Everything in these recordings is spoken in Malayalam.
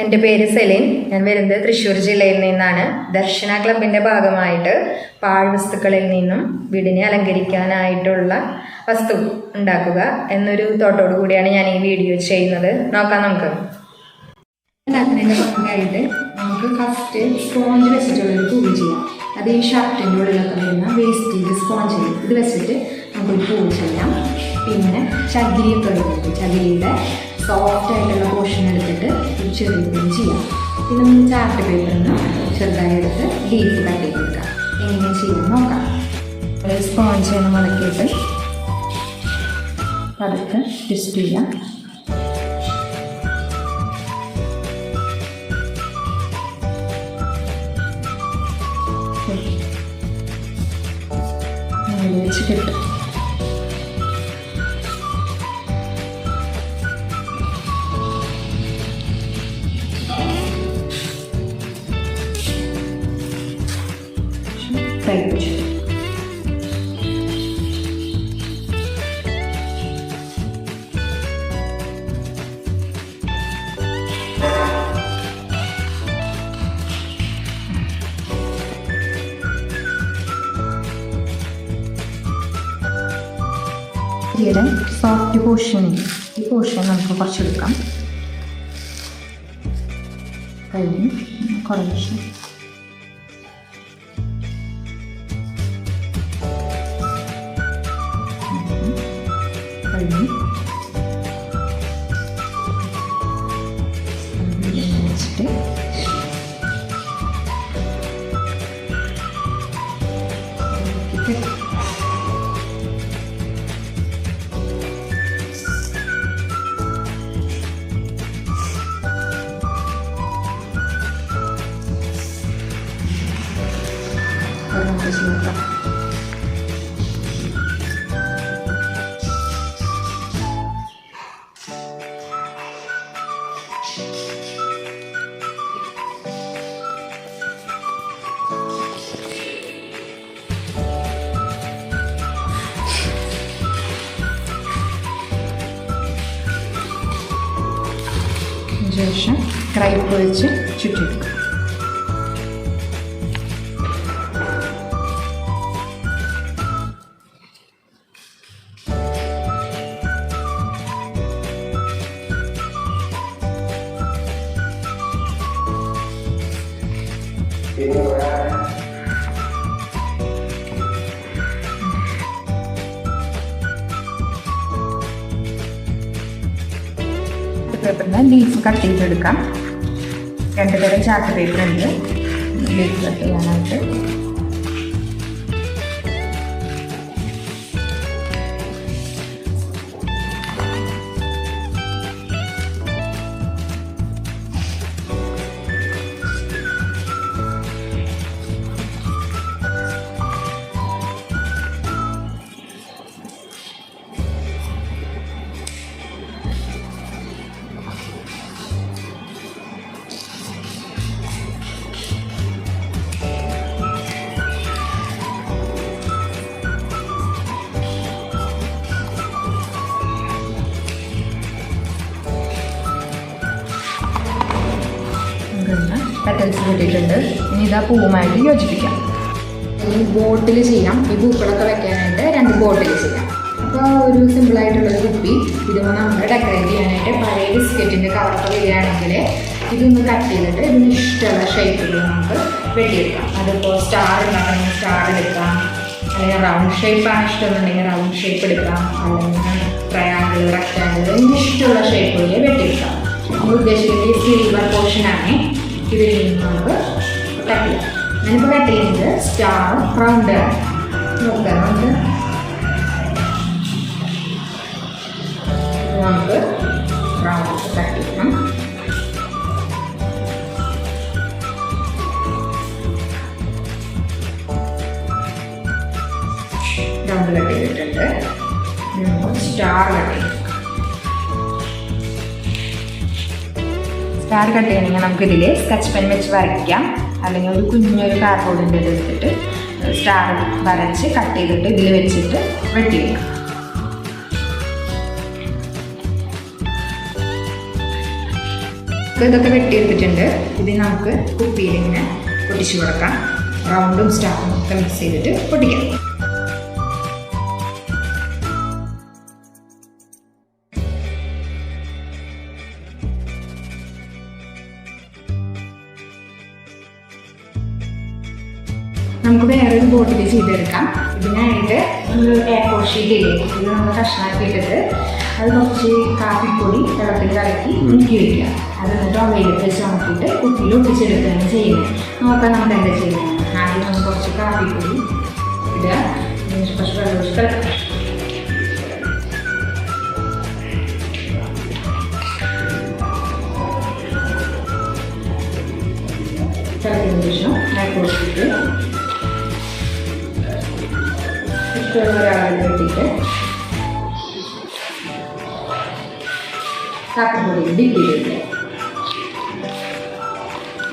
എന്റെ പേര് സെലിൻ. ഞാൻ വരുന്നത് തൃശ്ശൂർ ജില്ലയിൽ നിന്നാണ്. ദർശന ക്ലബിന്റെ ഭാഗമായിട്ട് പാഴ്വസ്തുക്കളിൽ നിന്നും വീടിനെ അലങ്കരിക്കാനായിട്ടുള്ള വസ്തു ഉണ്ടാക്കുക എന്നൊരു തോട്ടോടു കൂടിയാണ് ഞാൻ ഈ വീഡിയോ ചെയ്യുന്നത്. നോക്കാം നമുക്ക്. ഉണ്ടാക്കുന്നതിന്റെ ഭാഗമായിട്ട് നമുക്ക് ഫസ്റ്റ് സ്പോഞ്ച് വെച്ചിട്ടുള്ളൊരു പൂവ് ചെയ്യാം. അത് ഈ ഷർട്ടിന്റെ ഉള്ളിലൊക്കെ വരുന്ന വേസ്റ്റിന്റെ സ്പോഞ്ച് ഇത് വെച്ചിട്ട് നമുക്കൊരു പൂവ് ചെയ്യാം. പിന്നെ ചകിരിയൊക്കെ ചകിരിയുടെ സോഫ്റ്റ് ആയിട്ടുള്ള പോർഷൻ എടുത്തിട്ട് ചെറിയ പൂവ് ചെയ്യാം. പിന്നെ നമ്മൾ ചാർട്ട് പേപ്പറിൽ നിന്ന് ചെറുതായി എടുത്ത് ലീഫ് കട്ട് ചെയ്ത് കൊടുക്കാം. എങ്ങനെ ചെയ്യാൻ നോക്കാം. സ്പോഞ്ച് തന്നെ മുളക്കിയിട്ട് പതുക്കെ ട്വിസ്റ്റ് ചെയ്യാം. അങ്ങനെ ഇതിയുടെ സോഫ്റ്റ് പോർഷൻ ഈ പോർഷൻ നമുക്ക് കുറച്ചെടുക്കാം. കഴിഞ്ഞ്. കുറേശ്ശെ. കഴിഞ്ഞ്. ശേഷം ക്രൈപ്പ് വെച്ച് ചുറ്റിയെടുക്കുക പേപ്പറിന് ലീഫ് കട്ട് ചെയ്തെടുക്കാം. രണ്ട് തരം ചാർട്ട് പേപ്പർ ഉണ്ട്. ലീഫ് കട്ട് ചെയ്യാനായിട്ട്. പെറ്റൽസ് കൂട്ടിയിട്ടുണ്ട്. ഇനി ഇതാ പൂവുമായിട്ട് യോജിപ്പിക്കാം. ഇനി ബോട്ടിൽ ചെയ്യാം. ഈ പൂക്കളൊക്കെ വെക്കാനായിട്ട് രണ്ട് ബോട്ടിൽ ചെയ്യാം. അപ്പോൾ ഒരു സിമ്പിളായിട്ടുള്ളൊരു കുപ്പി. ഇതുമ്പോൾ നമ്മൾ ഡെക്കറേറ്റ് ചെയ്യാനായിട്ട് പഴയ ബിസ്ക്കറ്റിന്റെ കവറൊക്കെ വരികയാണെങ്കിൽ ഇതൊന്ന് കട്ട് ചെയ്തിട്ട് ഇതിന് ഇഷ്ടമുള്ള ഷേപ്പിൽ നമുക്ക് വെട്ടിയെടുക്കാം. അതിപ്പോൾ സ്റ്റാർ ഉണ്ടാക്കണമെങ്കിൽ സ്റ്റാർ എടുക്കാം. അല്ലെങ്കിൽ റൗണ്ട് ഷേപ്പാണ് ഇഷ്ടമെന്നുണ്ടെങ്കിൽ റൗണ്ട് ഷേപ്പ് എടുക്കാം. അല്ലെങ്കിൽ ട്രയാങ്കിൾ റെക്റ്റാങ്കിൾ ഇഷ്ടമുള്ള ഷേപ്പുകളിൽ വെട്ടിയെടുക്കാം. നമ്മൾ ഉദ്ദേശിക്കുന്നത് സിൽവർ പോർഷനാണ് ഇതിൽ നിന്ന് നമുക്ക് കട്ട് ഞാനിപ്പോൾ കട്ട് ചെയ്യുന്നത് സ്റ്റാർ റൗണ്ട് നോക്കാം നമുക്ക്. നമുക്ക് റൗണ്ട് കട്ട് ചെയ്യണം റൗണ്ട് കട്ട് ചെയ്തിട്ടുണ്ട് സ്റ്റാർ കട്ട് ചെയ്യാം സ്റ്റാർ കട്ട് ചെയ്യണമെങ്കിൽ നമുക്കിതിൽ സ്കെച്ച് പെൻ വെച്ച് വരയ്ക്കാം. അല്ലെങ്കിൽ ഒരു കുഞ്ഞൊരു കാർബോർഡിന്റെ ഇത് എടുത്തിട്ട് സ്റ്റാർ വരച്ച് കട്ട് ചെയ്തിട്ട് ഇതിൽ വെച്ചിട്ട് വെട്ടിയെടുക്കാം. ഇതൊക്കെ വെട്ടിയെടുത്തിട്ടുണ്ട്. ഇത് നമുക്ക് കുപ്പിയിൽ ഇങ്ങനെ പൊട്ടിച്ചു കൊടുക്കാം. റൗണ്ടും സ്റ്റാറും ഒക്കെ മിക്സ് ചെയ്തിട്ട് പൊട്ടിക്കാം. ചെയ്തെടുക്കാം. ഇതിനായിട്ട് ഒരു എ ഫോർ ഷീറ്റ് ഇത് നമ്മൾ കഷ്ണാക്കിയിട്ടിട്ട് അത് കുറച്ച് കാപ്പിപ്പൊടി വെള്ളത്തിൽ കലക്കി മുക്കി വയ്ക്കുക അത് എന്നിട്ട് വെയിലത്ത് വെച്ച് ഉണക്കിയിട്ട് കുപ്പിയിൽ ഒട്ടിച്ചെടുക്കുകയാണ് ചെയ്യുന്നത്. നോക്കാം നമുക്ക് എന്താ ചെയ്യുന്നത്. ആദ്യം നമുക്ക് കുറച്ച് കാപ്പിപ്പൊടി ഇടുക. കുറച്ച് വെള്ളം ഒഴിച്ച് കലക്കുക കലക്കിയതിന് ശേഷം എ ഫോർ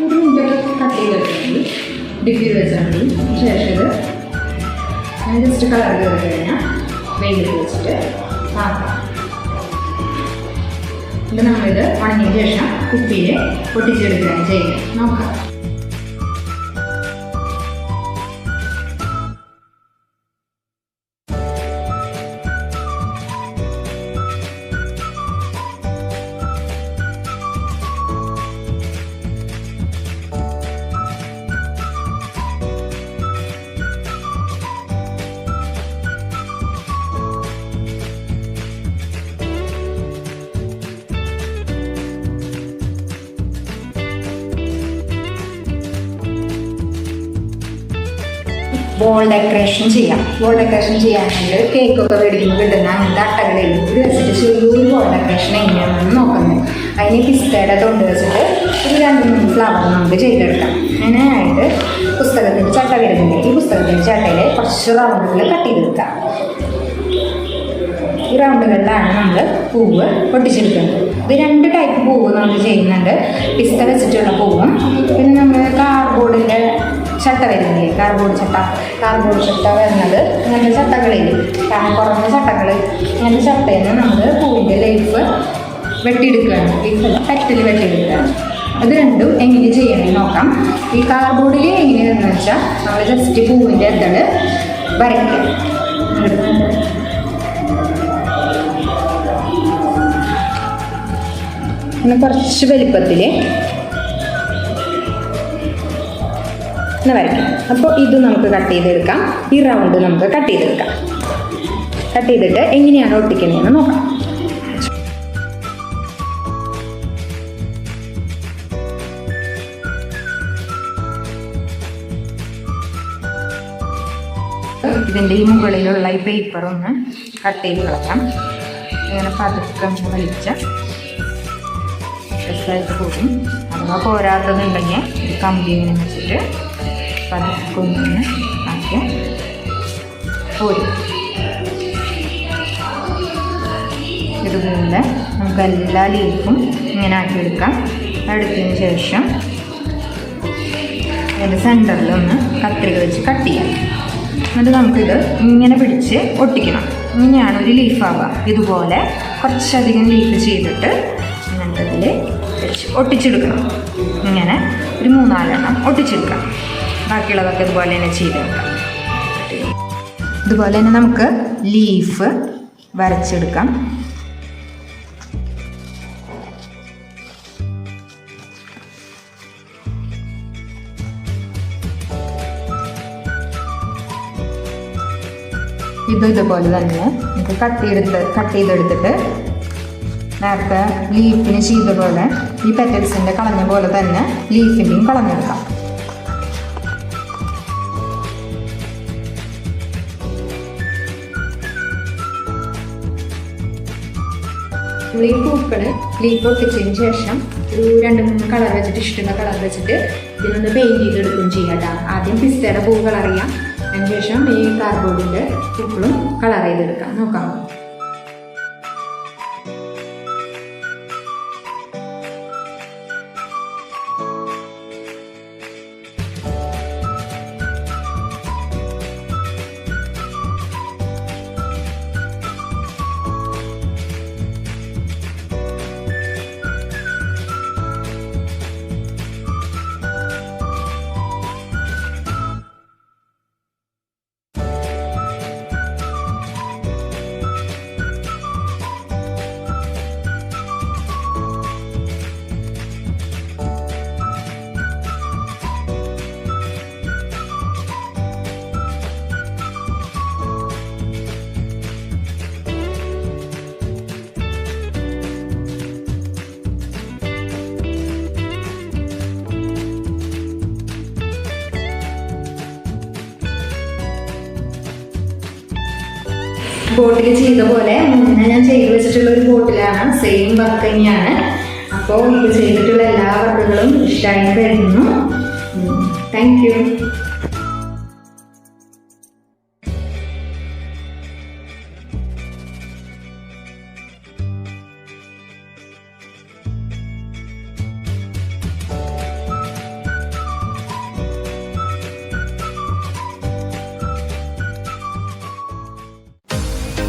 മിനിറ്റൊക്കെ കട്ട് ചെയ്തിട്ടുണ്ടെങ്കിൽ ഡിപ്പ് ചെയ്ത് വെച്ചാൽ മതി ശേഷം ഇത് ഞാൻ ജസ്റ്റ് കളർ ചെയ്ത് കഴിഞ്ഞാൽ വെയിലത്ത് വെച്ചിട്ട് ആക്കാം. ഇത് നമ്മളിത് ഉണങ്ങിയ ശേഷം കുപ്പിയിൽ പൊട്ടിച്ചെടുക്കുകയാണ് ചെയ്യുന്നത്. നോക്കാം. വോൾ ഡെക്കറേഷൻ ചെയ്യാം. വോൾ ഡെക്കറേഷൻ ചെയ്യാനായിട്ട് കേക്കൊക്കെ മേടിക്കുമ്പോൾ കിട്ടുന്ന അങ്ങനത്തെ അട്ടകളിൽ ഇത് വെച്ചിട്ട് ചെറിയൊരു വോൾ ഡെക്കറേഷൻ എങ്ങനെയാണെന്ന് നോക്കുന്നത്. അതിന് പിസ്തയുടെ തൊണ്ട് വെച്ചിട്ട് ഒരു രണ്ട് മൂന്ന് ഫ്ലവർ നമുക്ക് ചെയ്തെടുക്കാം. അതിനായിട്ട് പുസ്തകത്തിന്റെ ചട്ട വരുന്നുണ്ട്. ഈ പുസ്തകത്തിന്റെ ചട്ടയിൽ കുറച്ച് റൗണ്ടുകൾ കട്ട് ചെയ്തെടുക്കാം. ഈ റൗണ്ടുകളിലാണ് നമ്മൾ പൂവ് പൊട്ടിച്ചെടുക്കുന്നത്. ഇത് രണ്ട് ടൈപ്പ് പൂവ് നമ്മൾ ചെയ്യുന്നുണ്ട്. പിസ്ത വെച്ചിട്ടുള്ള പൂവും. പിന്നെ നമ്മൾ കാർഡ്ബോർഡിന്റെ ചട്ട വരുന്നില്ലേ കാർഡ്ബോർഡ് ചട്ട കാർബോർഡ് ചട്ട വരുന്നത് ഇങ്ങനത്തെ ചട്ടകളിൽ കുറഞ്ഞ ചട്ടകൾ ഇങ്ങനത്തെ ചട്ടയിൽ നിന്ന് നമ്മൾ പൂവിന്റെ ലൈഫ് വെട്ടിയെടുക്കുകയാണ് ലൈഫ് പെറ്റൽ വെട്ടിയെടുക്കുകയാണ് അത് രണ്ടും എങ്ങനെ ചെയ്യണമെന്ന് നോക്കാം. ഈ കാർബോർഡിൽ എങ്ങനെയാണെന്ന് വെച്ചാൽ നമ്മൾ ജസ്റ്റ് പൂവിന്റെ ഇതൾ വരയ്ക്കുക. പിന്നെ കുറച്ച് വലിപ്പത്തിൽ വരയ്ക്കാം. അപ്പോൾ ഇത് നമുക്ക് കട്ട് ചെയ്തെടുക്കാം. ഈ റൗണ്ട് നമുക്ക് കട്ട് ചെയ്തെടുക്കാം. കട്ട് ചെയ്തിട്ട് എങ്ങനെയാണ് ഒട്ടിക്കുന്നതെന്ന് നോക്കാം. ഇതിന്റെ ഈ മുകളിലുള്ള ഈ പേപ്പർ ഒന്ന് കട്ട് ചെയ്ത് കളയാം. ഇങ്ങനെ പതുക്കെ വലിച്ച ഡ്രസ്സായിട്ട് പോകും അഥവാ പോരാത്തതുണ്ടെങ്കിൽ കമ്പി വെച്ചിട്ട് പതുക്കെ ഒന്നിങ്ങനെ ആക്കി പോരും ഇതുപോലെ നമുക്ക് എല്ലാ ലീഫും ഇങ്ങനെ ആക്കിയെടുക്കാം. എടുത്തതിന് ശേഷം അതിന്റെ സെന്ററിൽ ഒന്ന് കത്രിക വെച്ച് കട്ട് ചെയ്യാം. എന്നിട്ട് നമുക്കിത് ഇങ്ങനെ പിടിച്ച് ഒട്ടിക്കണം. ഇങ്ങനെയാണ് ഒരു ലീഫാവുക ഇതുപോലെ കുറച്ചധികം ലീഫ് ചെയ്തിട്ട് ഇങ്ങനത്തെ ഇതിൽ വെച്ച് ഒട്ടിച്ചെടുക്കണം. ഇങ്ങനെ ഒരു മൂന്നാലെണ്ണം ഒട്ടിച്ചെടുക്കാം. ബാക്കിയുള്ളതൊക്കെ ഇതുപോലെ തന്നെ ചെയ്തെടുക്കാം ഇതുപോലെ തന്നെ നമുക്ക് ലീഫ് വരച്ചെടുക്കാം. ഇതും ഇതുപോലെ തന്നെ നമുക്ക് കട്ട് ചെയ്തെടുത്ത് കട്ട് ചെയ്തെടുത്തിട്ട് നേരത്തെ ലീഫിന് ചെയ്ത പോലെ ഈ പെറ്റൽസിന്റെ കളഞ്ഞ പോലെ തന്നെ ലീഫിന്റെയും കളഞ്ഞെടുക്കാം. നമ്മൾ ഈ പൂക്കൾ ലീഫ് ഒട്ടിച്ചതിന് ശേഷം ഒരു രണ്ട് മൂന്ന് കളർ വെച്ചിട്ട് ഇഷ്ടമുള്ള കളർ വെച്ചിട്ട് ഇതിനൊന്ന് പെയിന്റ് ചെയ്തെടുക്കുകയും ചെയ്യാം കേട്ടോ ആദ്യം പിസ്തയുടെ പൂ കളർ ചെയ്യാം അതിന് ശേഷം ഈ കാർബോർഡിന്റെ പൂക്കളും കളർ ചെയ്തെടുക്കാം. നോക്കാം. ബോട്ടിൽ ചെയ്ത പോലെ മുന്നേ ഞാൻ ചെയ്ത് വെച്ചിട്ടുള്ള ഒരു ബോട്ടിലാണ്. സെയിം വർക്ക് തന്നെയാണ്. അപ്പോൾ ഇത് ചെയ്തിട്ടുള്ള എല്ലാ വർക്കുകളും ഇഷ്ടമായി കരുതുന്നു. Thank you